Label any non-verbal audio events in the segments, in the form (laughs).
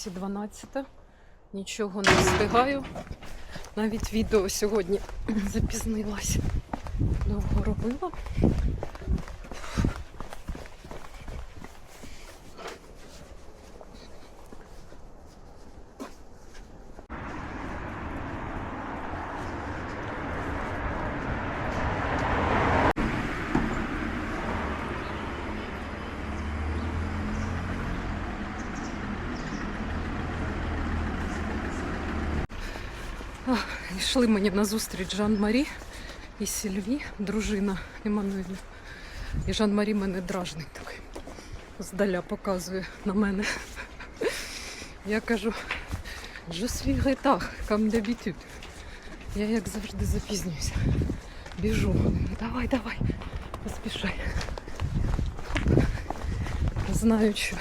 все. А ось і 12. Нічого не встигаю. Навіть відео сьогодні (clears throat) запізнилась. Довго робила. Йшли мені на зустріч Жан-Марі і Сільві, дружина Еммануеля. І Жан-Марі мене дражний такий. Здаля показує на мене. Я кажу, je suis retard, comme d'habitude. Я як завжди запізнююся. Біжу. Давай, давай, поспішай. Знаю, що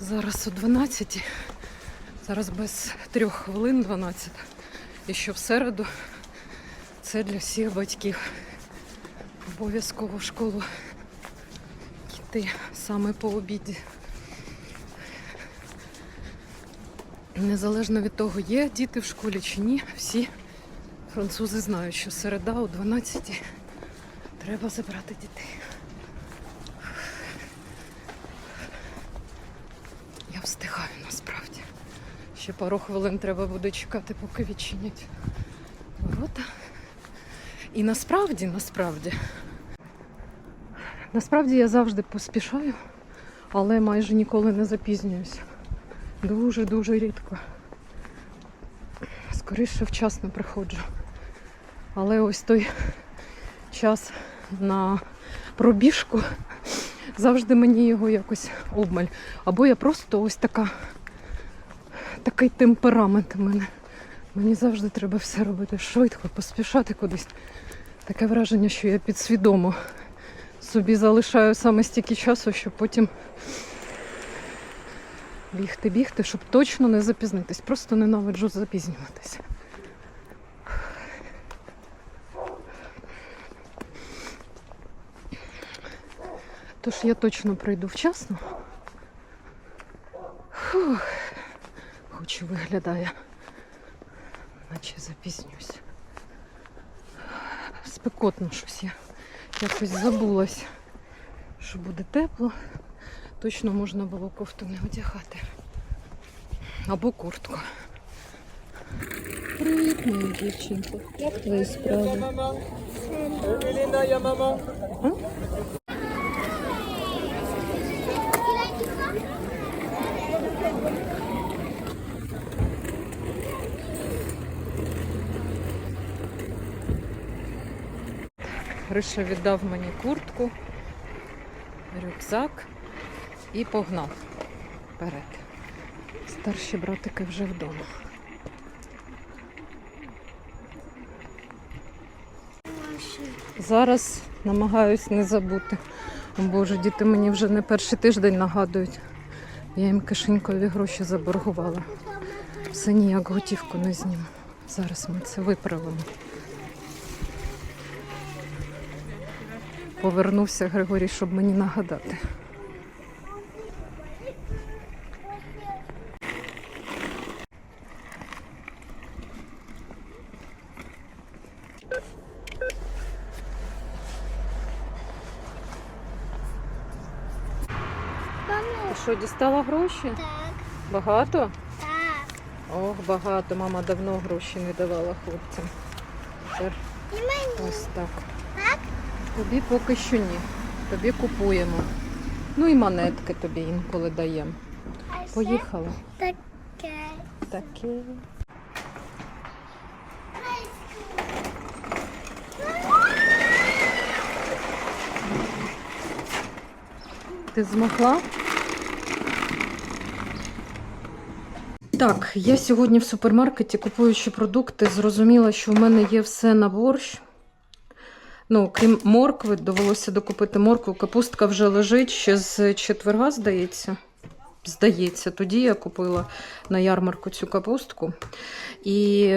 зараз о 12, зараз без трьох хвилин 12. І що в середу це для всіх батьків. Обов'язково в школу йти саме по обіді. Незалежно від того, є діти в школі чи ні, всі французи знають, що середа о 12 треба забрати дітей. Я встигаю насправді. Ще пару хвилин треба буде чекати, поки відчинять ворота. І насправді, насправді, насправді я завжди поспішаю, але майже ніколи не запізнююся. Дуже-дуже рідко. Скоріше вчасно приходжу. Але ось той час на пробіжку завжди мені його якось обмаль. Або я просто ось така такий темперамент у мене. Мені завжди треба все робити швидко, поспішати кудись. Таке враження, що я підсвідомо собі залишаю саме стільки часу, щоб потім бігти, бігти, щоб точно не запізнитись. Просто ненавиджу запізнюватися. Тож я точно прийду вчасно. Хоч і виглядає, наче запізнююсь. Спекотно щось я якось забулась, що буде тепло. Точно можна було кофту не одягати. Або куртку. Привіт, моя дівчинко. Як твої справи? Я мама. Гриша віддав мені куртку, рюкзак і погнав вперед. Старші братики вже вдома. Зараз намагаюсь не забути. О Боже, діти мені вже не перший тиждень нагадують. Я їм кишенькові гроші заборгувала. Все ніяк готівку не зніму. Зараз ми це виправимо. Повернувся Григорій, щоб мені нагадати. Що, дістала гроші? Так, Багато? так. Ох, багато. Мама давно гроші не давала хлопцям. Тепер ось так. Тобі поки що ні. Тобі купуємо. Ну і монетки тобі інколи даємо. А це Поїхали. таке. Таке. Ти змогла? Так, я сьогодні в супермаркеті, купуючи продукти, зрозуміла, що в мене є все на борщ. Ну, крім моркви, довелося докупити моркву. Капустка вже лежить ще з четверга, здається. Здається, тоді я купила на ярмарку цю капустку. І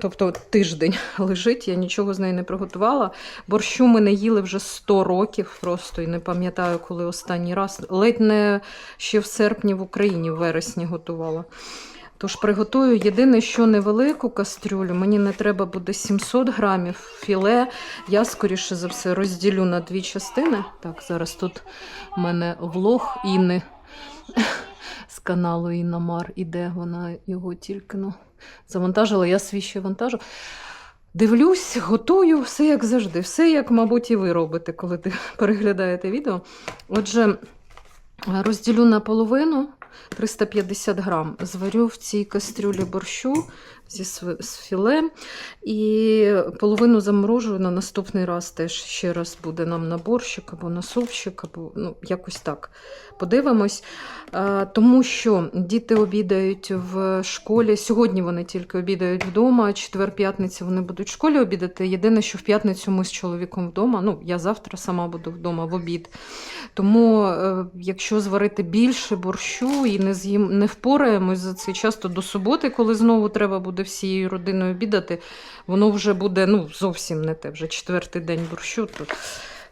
тобто тиждень (laughs) лежить, я нічого з неї не приготувала. Борщу ми не їли вже 100 років просто і не пам'ятаю, коли останній раз. Ледь не ще в серпні в Україні, в вересні готувала. Тож приготую єдине, що невелику кастрюлю. Мені не треба буде 700 грамів філе. Я, скоріше за все, розділю на дві частини. Так, зараз тут в мене влог Інни з каналу Інна Мар іде. Вона його тільки ну, завантажила, я свій ще вантажу. Дивлюсь, готую, все як завжди. Все, як, мабуть, і ви робите, коли ти (laughs) переглядаєте відео. Отже, розділю на половину 350 грам. Зварю в цій кастрюлі борщу зі з філе. І половину заморожую на наступний раз теж ще раз буде нам на борщик або на супчик, або ну, якось так. Подивимось. А, тому що діти обідають в школі. Сьогодні вони тільки обідають вдома, четвер-п'ятниця вони будуть в школі обідати. Єдине, що в п'ятницю ми з чоловіком вдома. Ну, я завтра сама буду вдома в обід. Тому, е, якщо зварити більше борщу і не з'їм, не впораємось за цей час, то до суботи, коли знову треба буде всією родиною обідати, воно вже буде ну, зовсім не те. Вже четвертий день борщу. То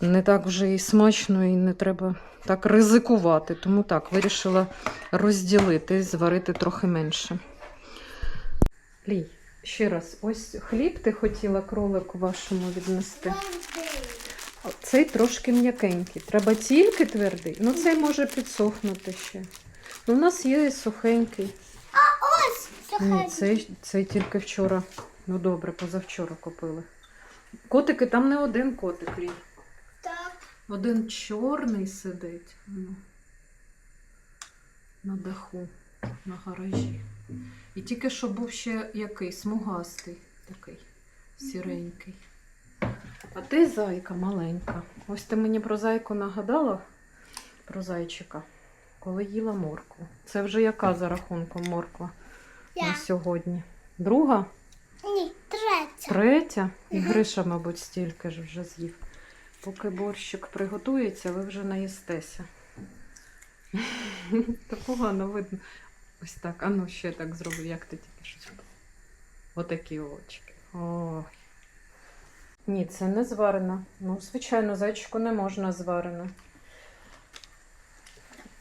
не так вже і смачно, і не треба так ризикувати. Тому так, вирішила розділити, зварити трохи менше. Лій, ще раз, ось хліб ти хотіла кролику вашому віднести. Цей трошки м'якенький. Треба тільки твердий. Ну, цей може підсохнути ще. Ну, у нас є сухенький. Ні, цей, цей тільки вчора. Ну добре, позавчора купили. Котики, там не один котик Лій. Так. Один чорний сидить ну, на даху, на гаражі. І тільки що був ще який смугастий такий, сіренький. А ти зайка маленька. Ось ти мені про зайку нагадала про зайчика, коли їла моркву. Це вже яка за рахунком морква на сьогодні? Друга? Ні, третя. Третя? І Гриша, мабуть, стільки ж вже з'їв. Поки борщик приготується, ви вже наїстеся. (laughs) Та погано видно. Ось так. А ну ще так зроблю, як ти тільки що зробив. Отакі очки. Ой. Ні, це не зварено. Ну, звичайно, зайчику не можна зварено.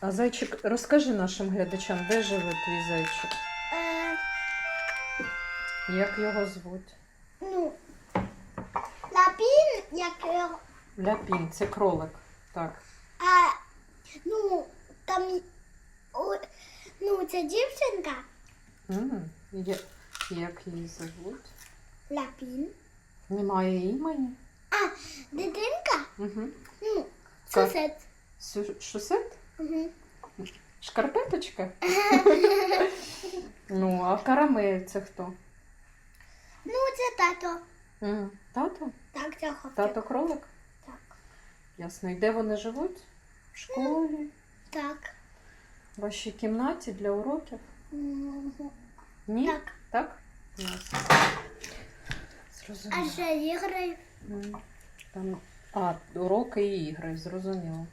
А зайчик, розкажи нашим глядачам, де живе твій зайчик? Як його звуть? ну, лапін, як його- Ляпін, це кролик. Так. а, ну, там, о, ну, це дівчинка, М, я- Як її зовуть? лапін, Немає імені? А, дитинка, Угу. ну, Так. сусід. Шусет? Угу. Шкарпеточка? (laughs) ну, а карамель це хто? Ну, це тато. М, Тато? Так, це хлопчик. Тато кролик? Так. Ясно. І де вони живуть? В школі? Так. В вашій кімнаті для уроків? Ні? Так. Так? Ясно. А Зрозуміло. ще ігри. М, Там... А, уроки і ігри, зрозуміло.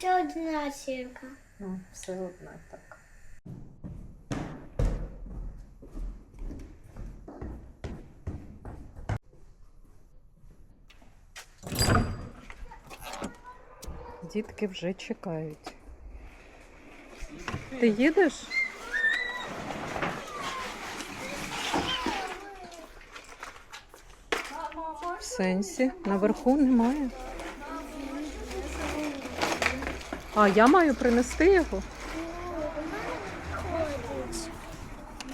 Це одна сірка. Ну, все одне так. Дітки вже чекають. Ти їдеш? В сенсі, наверху немає. А я маю принести його?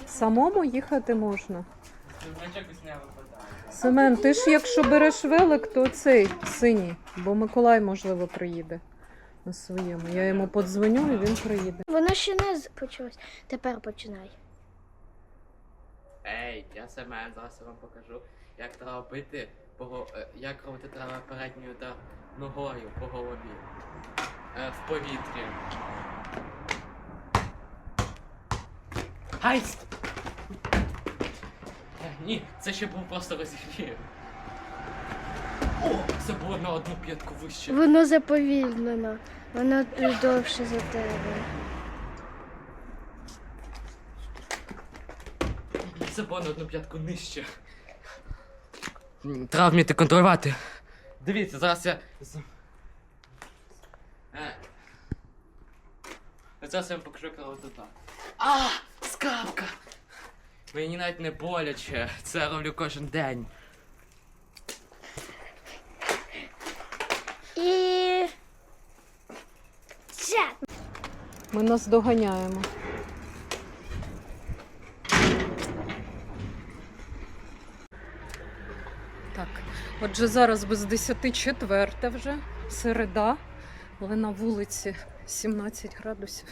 Самому їхати можна. Семен, ти ж якщо береш велик, то цей синій, бо Миколай, можливо, приїде на своєму. Я йому подзвоню і він приїде. Воно ще не почалось. Тепер починай. Ей, я Семен, зараз я вам покажу, як треба бити по е, як робити треба передній удар ногою по голові. Е, в повітрі. Гайст! Е, ні, це ще був просто розігрів. О, це було на одну п'ятку вище. Воно заповільнено. Воно довше за тебе. Це було на одну п'ятку нижче. треба вміти контролювати. Дивіться, зараз я. з- Е. Зараз я вам покажу кровотота. А! Скапка! Мені навіть не боляче. Це роблю кожен день. І. Ще. Ми нас доганяємо. Так, отже, зараз без 10 четверта вже, середа, але на вулиці 17 градусів.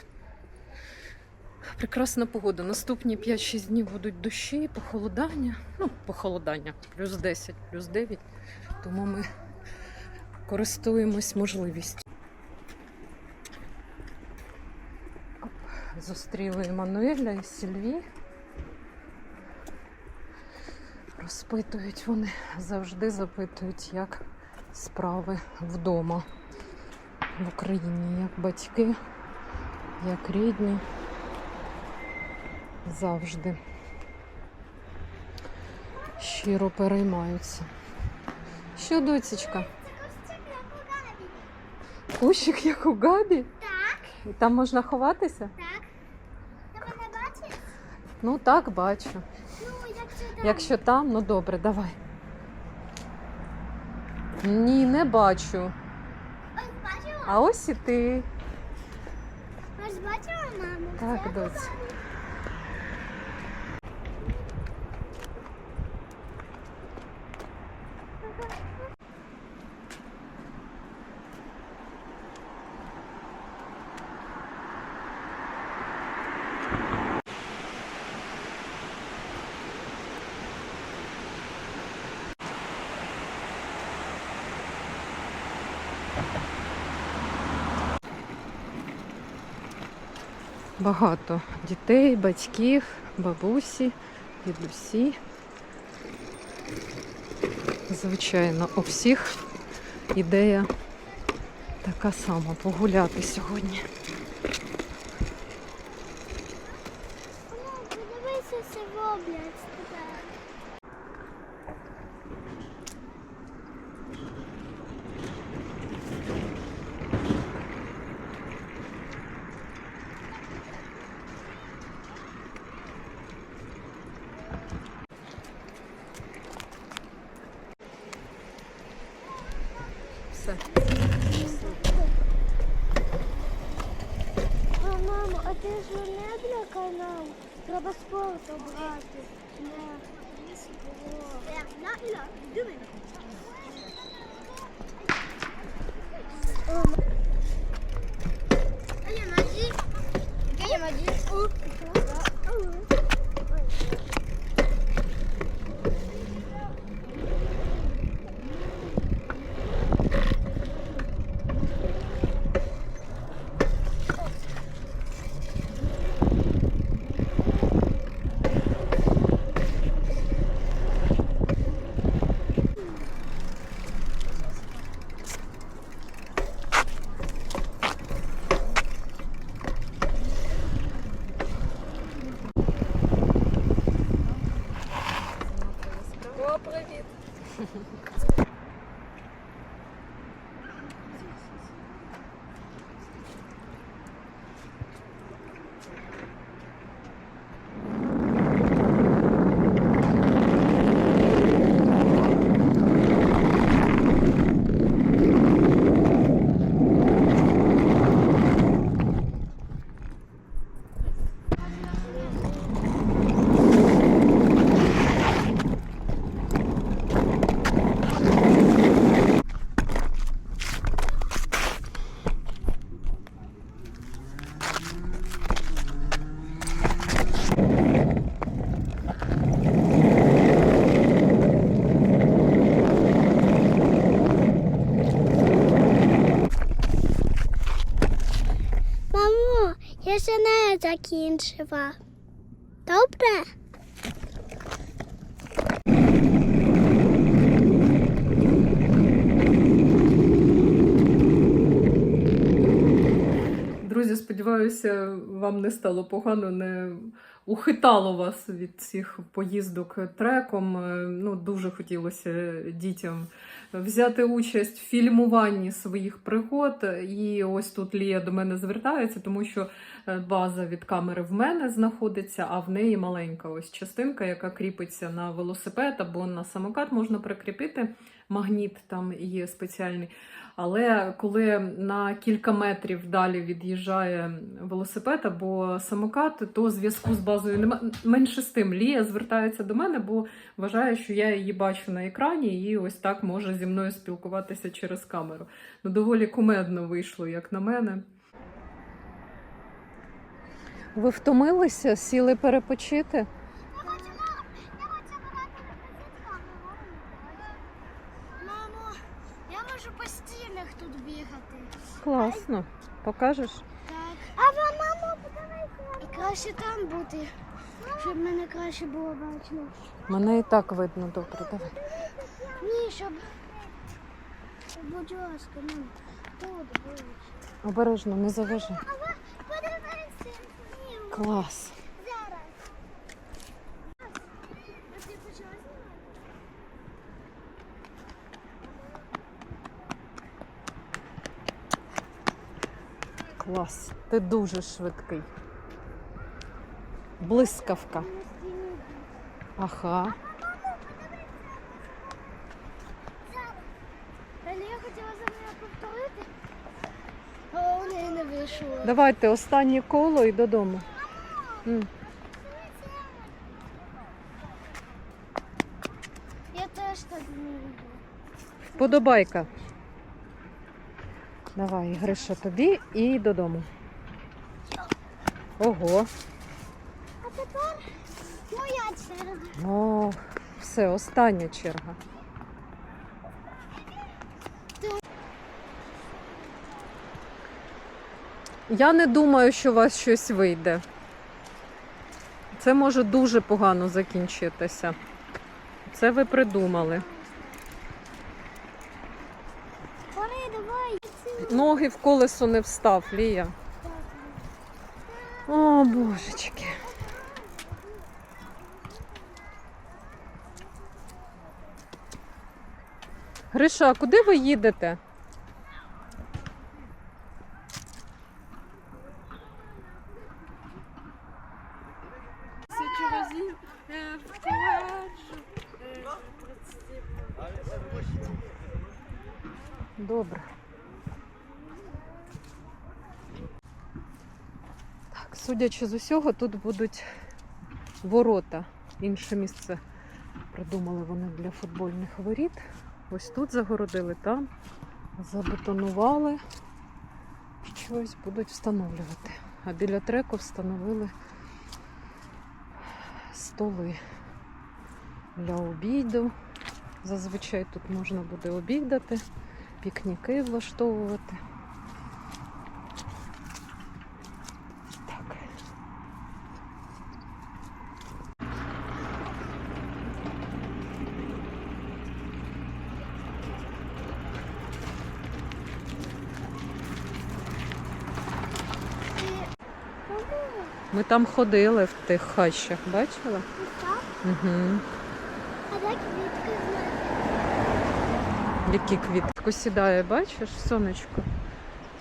Прекрасна погода. Наступні 5-6 днів будуть дощі, похолодання. Ну, похолодання, плюс 10, плюс 9. Тому ми користуємось можливістю. Зустріли Еммануеля і Сільві. Розпитують вони, завжди запитують, як справи вдома в Україні, як батьки, як рідні. Завжди щиро переймаються. Що, доцічка? Кущик як у Габі? Так. Там можна ховатися? Так. Ти мене бачиш? Ну так, бачу. Ну, якщо так. Якщо там, ну добре, давай. Ні, не бачу. Ось бачила? А ось і ти. Ось бачила маму? Так, Це Багато дітей, батьків, бабусі, дідусі. Звичайно, у всіх ідея така сама погуляти сьогодні. Yeah. Закінчила. Добре? Друзі, сподіваюся, вам не стало погано, не ухитало вас від цих поїздок треком. Ну, дуже хотілося дітям взяти участь в фільмуванні своїх пригод. І ось тут Лія до мене звертається, тому що база від камери в мене знаходиться, а в неї маленька ось частинка, яка кріпиться на велосипед або на самокат, можна прикріпити. Магніт там є спеціальний. Але коли на кілька метрів далі від'їжджає велосипед або самокат, то зв'язку з базою немає. Менше з тим, Лія звертається до мене, бо вважає, що я її бачу на екрані і ось так може зі мною спілкуватися через камеру. Ну, доволі кумедно вийшло, як на мене. Ви втомилися, сіли перепочити? Мамо, я можу по стінах тут бігати. Класно. Покажеш? Так. А ви, мамо, подавай І краще там бути, щоб мене краще було бачно. Мене і так видно добре. Давай. Ні, щоб... Будь ласка, мам, тут будеш. Обережно, не заважай. Клас. Клас. Ти дуже швидкий. Блискавка. Ага. Але я хотіла за нею повторити, але у неї не вийшло. Давайте останнє коло і додому. Я теж так не люблю. Подобайка. Давай, Гриша, тобі і додому. Ого. А тепер моя черга. О, все, остання черга. Я не думаю, що у вас щось вийде. Це може дуже погано закінчитися. Це ви придумали. Ноги в колесо не встав, Лія. О, божечки. Гриша, а куди ви їдете? Тисячу разів е, втверджу. Е, Добре. Так, судячи з усього, тут будуть ворота. Інше місце придумали вони для футбольних воріт. Ось тут загородили, там забетонували. Щось будуть встановлювати. А біля треку встановили столи для обіду. Зазвичай тут можна буде обідати пікніки влаштовувати. Так. Ми там ходили в тих хащах, бачила? Так, Угу. а де квітки? Які квітку сідає, бачиш, сонечко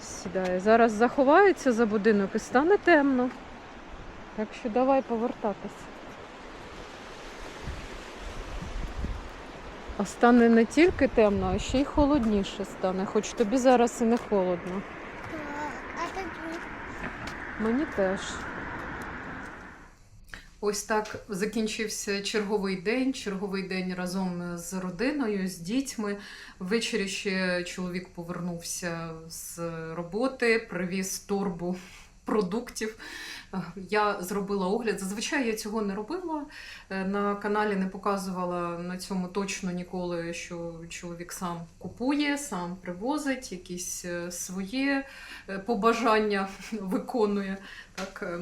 сідає. Зараз заховається за будинок і стане темно. Так що давай повертатися. А стане не тільки темно, а ще й холодніше стане, хоч тобі зараз і не холодно. Так, а такі? Мені теж. Ось так закінчився черговий день. Черговий день разом з родиною, з дітьми. Ввечері ще чоловік повернувся з роботи, привіз торбу продуктів. Я зробила огляд. Зазвичай я цього не робила. Е, На каналі не показувала на цьому точно ніколи, що чоловік сам купує, сам привозить, якісь е, свої е, побажання виконує. Так,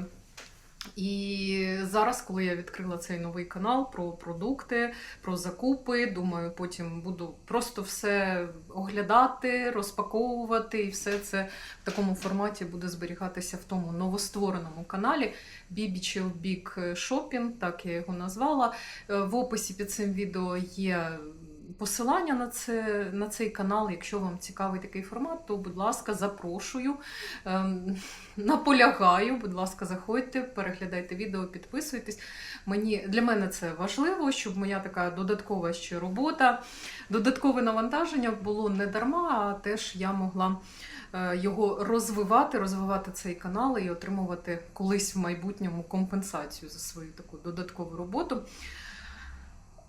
І зараз, коли я відкрила цей новий канал про продукти, про закупи, думаю, потім буду просто все оглядати, розпаковувати, і все це в такому форматі буде зберігатися в тому новоствореному каналі BB Big Shopping, так я його назвала. Е, В описі під цим відео є посилання на, це, на цей канал. Якщо вам цікавий такий формат, то, будь ласка, запрошую. Ем, Наполягаю, будь ласка, заходьте, переглядайте відео, підписуйтесь. Мені, для мене це важливо, щоб моя така додаткова ще робота, додаткове навантаження було не дарма, а теж я могла е, його розвивати, розвивати цей канал і отримувати колись в майбутньому компенсацію за свою таку додаткову роботу.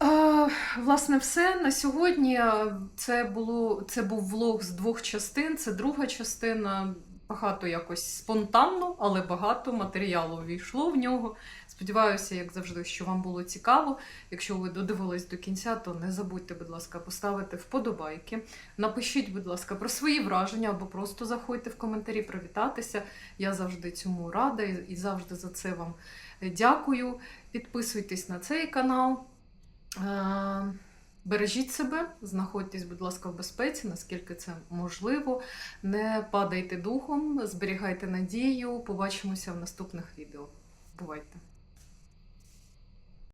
Е, Власне, все на сьогодні. Е, Це було це був влог з двох частин. Це друга частина. Багато якось спонтанно, але багато матеріалу ввійшло в нього. Сподіваюся, як завжди, що вам було цікаво. Якщо ви додивились до кінця, то не забудьте, будь ласка, поставити вподобайки. Напишіть, будь ласка, про свої враження або просто заходьте в коментарі привітатися. Я завжди цьому рада і і завжди за це вам дякую. Підписуйтесь на цей канал. Е, Бережіть себе, знаходьтесь, будь ласка, в безпеці, наскільки це можливо. Не падайте духом, зберігайте надію. Побачимося в наступних відео. Бувайте!